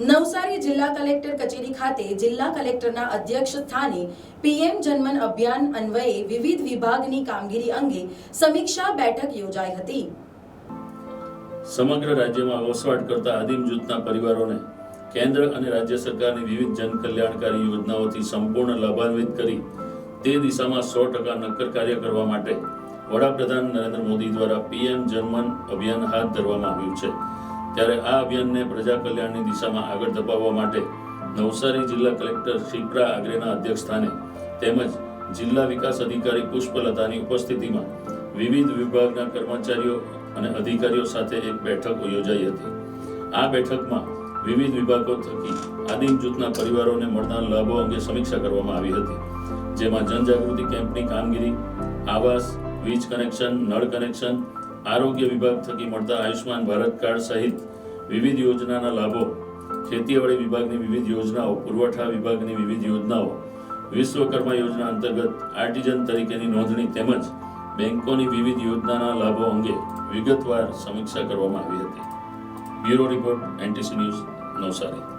નવસારી જિલ્લા કલેક્ટર કચેરી ખાતે જિલ્લા કલેક્ટરના અધ્યક્ષ સ્થાને પીએમ જનમન અભિયાન અન્વયે વિવિધ વિભાગની કામગીરી અંગે સમીક્ષા બેઠક યોજાઈ હતી. સમગ્ર રાજ્યમાં વસવાટ કરતા આદિમ જૂથના પરિવારોને કેન્દ્ર અને રાજ્ય સરકારની વિવિધ જનકલ્યાણકારી યોજનાઓથી સંપૂર્ણ લાભાન્વિત કરી તે દિશામાં સો ટકા નક્કર કાર્ય કરવા માટે વડાપ્રધાન નરેન્દ્ર મોદી દ્વારા પીએમ જનમન અભિયાન હાથ ધરવામાં આવ્યું છે. ત્યારે આ અભિયાનને પ્રજા કલ્યાણની દિશામાં આગળ ધપાવવા માટે નવસારી જિલ્લા કલેક્ટર શિપ્રા આગ્રેના અધ્યક્ષસ્થાને તેમજ જિલ્લા વિકાસ અધિકારી પુષ્પલતાની ઉપસ્થિતિમાં વિવિધ વિભાગના કર્મચારીઓ અને અધિકારીઓ સાથે એક બેઠક યોજાઈ હતી. આ બેઠકમાં વિવિધ વિભાગો થકી આદિમ જૂથના પરિવારોને મળનાર લાભો અંગે સમીક્ષા કરવામાં આવી હતી. જેમાં જનજાગૃતિ કેમ્પની કામગીરી, આવાસ, વીજ કનેક્શન, નળ કનેક્શન આરોગ્ય વિભાગ થકી મળતા આયુષ્માન ભારત કાર્ડ સહિત વિવિધ યોજનાના લાભો ખેતીવાડી વિભાગની વિવિધ યોજનાઓ, પુરવઠા વિભાગની વિવિધ યોજનાઓ, વિશ્વકર્મા યોજના અંતર્ગત આર્ટિઝન તરીકેની નોંધણી તેમજ બેંકોની વિવિધ યોજનાના લાભો અંગે વિગતવાર સમીક્ષા કરવામાં આવી હતી. Bureau report, NTC news, Navsari.